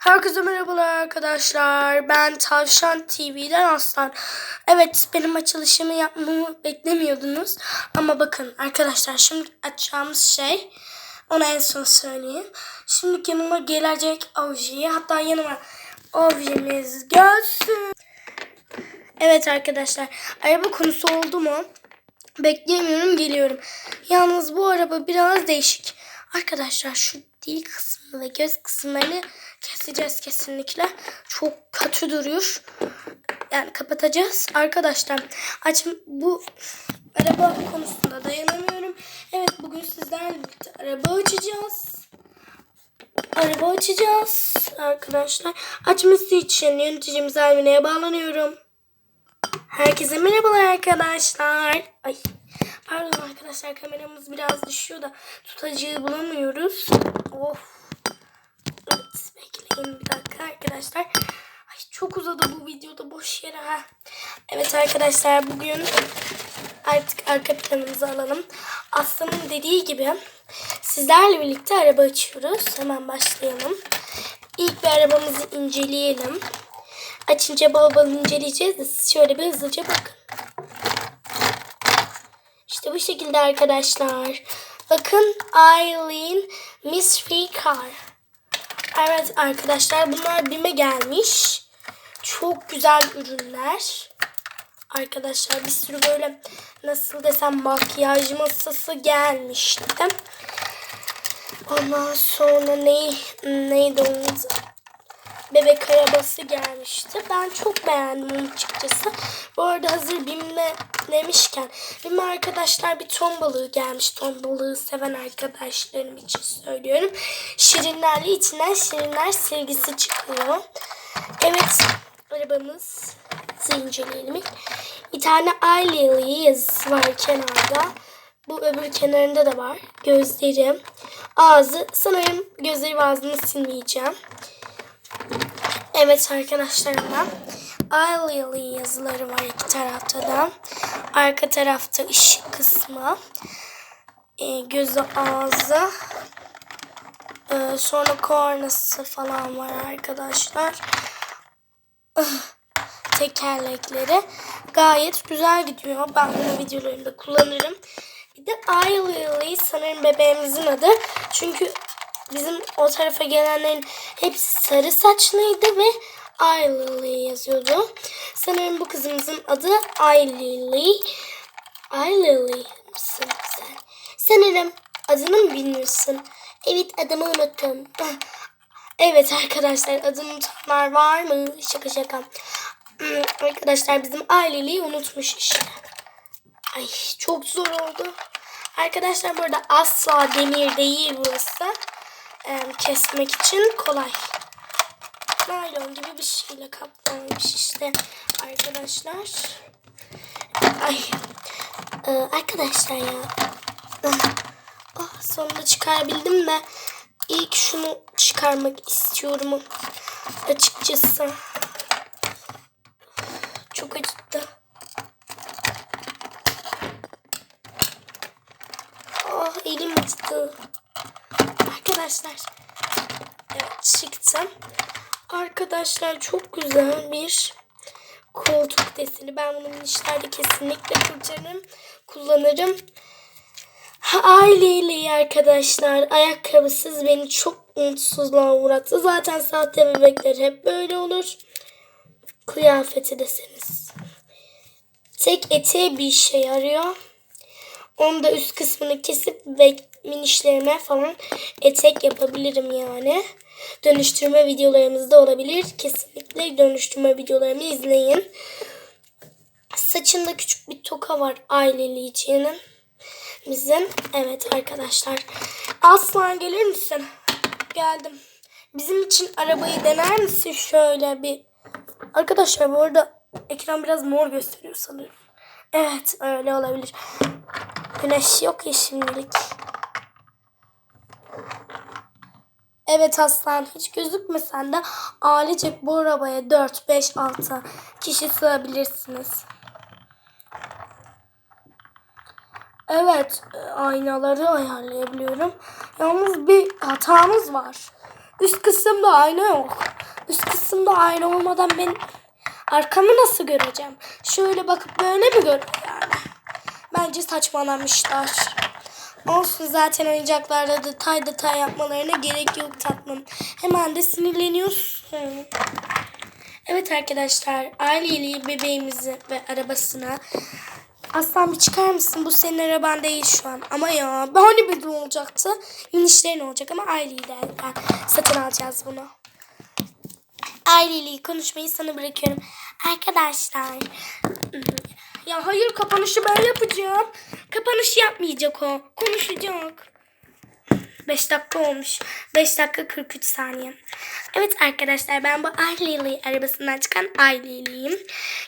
Herkese merhabalar arkadaşlar. Ben Tavşan TV'den Aslan. Evet benim açılışımı yapmamı beklemiyordunuz. Ama bakın arkadaşlar şimdi açacağımız şey onu en son söyleyeyim. Şimdi yanıma gelecek objeyi hatta yanıma objemiz gelsin. Evet arkadaşlar araba konusu oldu mu? Bekleyemiyorum geliyorum. Yalnız bu araba biraz değişik. Arkadaşlar şu dil kısmı ve göz kısımlarını keseceğiz kesinlikle. Çok kötü duruyor. Yani kapatacağız. Arkadaşlar aç bu araba konusunda dayanamıyorum. Evet bugün sizlerle birlikte araba açacağız. Araba açacağız arkadaşlar. Açması için yöneticimiz Almine'ye bağlanıyorum. Herkese merhabalar arkadaşlar. Ay pardon arkadaşlar kameramız biraz düşüyor da tutacağı bulamıyoruz. Of. Evet bekleyin bir dakika arkadaşlar. Ay çok uzadı bu videoda boş yere ha. Evet arkadaşlar bugün artık arka planımızı alalım. Aslanın dediği gibi sizlerle birlikte araba açıyoruz. Hemen başlayalım. İlk bir arabamızı inceleyelim. Açınca bol bol inceleyeceğiz de şöyle bir hızlıca bakın. İşte bu şekilde arkadaşlar. Bakın Eileen Mystery Car. Evet arkadaşlar bunlar BİM'e gelmiş. Çok güzel ürünler. Arkadaşlar bir sürü böyle nasıl desem makyaj masası gelmişti. Ondan sonra ne, neydi onun bebek arabası gelmişti. Ben çok beğendim açıkçası. Bu arada hazır BİM'le demişken BİM arkadaşlar bir ton balığı gelmiş. Ton balığı seven arkadaşlarım için söylüyorum. Şirinlerle içinden şirinler sevgisi çıkıyor. Evet arabamız inceleyelim. Bir tane Ailey yazısı var kenarda. Bu öbür kenarında da var. Gözleri, ağzı. Sanırım gözleri ve ağzını silmeyeceğim. Evet arkadaşlar hemen Ailey yazıları var iki tarafta da. Arka tarafta ışık kısmı. E, gözü ağzı. E, sonra kornası falan var arkadaşlar. Tekerlekleri. Gayet güzel gidiyor. Ben bunu videolarımda kullanırım. Bir de Ailey sanırım bebeğimizin adı. Çünkü bizim o tarafa gelenlerin hepsi sarı saçlıydı ve Ailey yazıyordu. Sanırım bu kızımızın adı Ailey. Ailey misin sen? Sanırım adını bilmiyorsun? Evet adımı unuttum. Evet arkadaşlar adını unutanlar var mı? Şaka şaka. Hmm, Arkadaşlar bizim Ailey'i unutmuş işte. Ay çok zor oldu. Arkadaşlar burada asla demir değil burası kesmek için kolay. Naylon gibi bir şeyle kaplanmış işte arkadaşlar. Ay e, arkadaşlar ya. Oh, sonunda çıkarabildim de ilk şunu çıkarmak istiyorum açıkçası. Çok acıttı. Oh elim acıttı arkadaşlar. Evet çıktım. Arkadaşlar çok güzel bir koltuk deseni. Ben bunu minişlerde kesinlikle kurtarırım. Kullanırım. Aileyle arkadaşlar ayakkabısız beni çok umutsuzluğa uğrattı. Zaten sahte bebekler hep böyle olur. Kıyafeti deseniz. Tek eteği bir işe yarıyor. Onu da üst kısmını kesip ve minişlerime falan etek yapabilirim yani. Dönüştürme videolarımız da olabilir. Kesinlikle dönüştürme videolarımı izleyin. Saçında küçük bir toka var aileliyeceğinin. Bizim. Evet arkadaşlar. Aslan gelir misin? Geldim. Bizim için arabayı dener misin şöyle bir? Arkadaşlar bu arada ekran biraz mor gösteriyor sanırım. Evet öyle olabilir. Güneş yok ya şimdilik. Evet aslan hiç gözükmesen de ailecek bu arabaya 4, 5, 6 kişi sığabilirsiniz. Evet aynaları ayarlayabiliyorum. Yalnız bir hatamız var. Üst kısımda ayna yok. arabasında ayna olmadan ben arkamı nasıl göreceğim? Şöyle bakıp böyle mi gör yani? Bence saçmalamışlar. Olsun zaten oyuncaklarda detay detay yapmalarına gerek yok tatlım. Hemen de sinirleniyorsun. Evet arkadaşlar aileyi bebeğimizi ve arabasına Aslan bir çıkar mısın? Bu senin araban değil şu an. Ama ya hani bir olacaktı? Minişlerin olacak ama aileyi de satın alacağız bunu. Aileyle konuşmayı sana bırakıyorum. Arkadaşlar. Ya hayır kapanışı ben yapacağım. Kapanışı yapmayacak o. Konuşacak. 5 dakika olmuş. 5 dakika 43 saniye. Evet arkadaşlar ben bu Aileli arabasından çıkan Aileli'yim.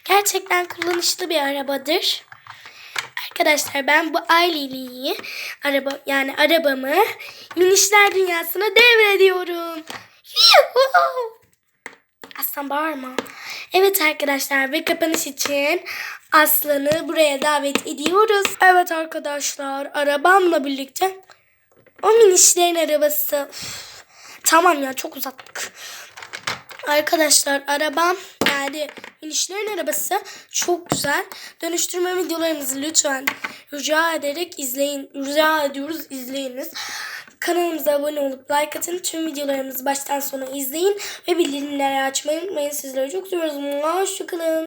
Gerçekten kullanışlı bir arabadır. Arkadaşlar ben bu Aileli'yi araba yani arabamı minişler dünyasına devrediyorum. Yuhuu! Aslan bağırma. Evet arkadaşlar ve kapanış için Aslan'ı buraya davet ediyoruz. Evet arkadaşlar arabamla birlikte o minişlerin arabası. Tamam ya çok uzattık. Arkadaşlar arabam yani minişlerin arabası çok güzel. Dönüştürme videolarımızı lütfen rica ederek izleyin. Rica ediyoruz izleyiniz. Kanalımıza abone olup like atın. Tüm videolarımızı baştan sona izleyin. Ve bildirimleri açmayı unutmayın. Sizleri çok seviyoruz. Hoşçakalın.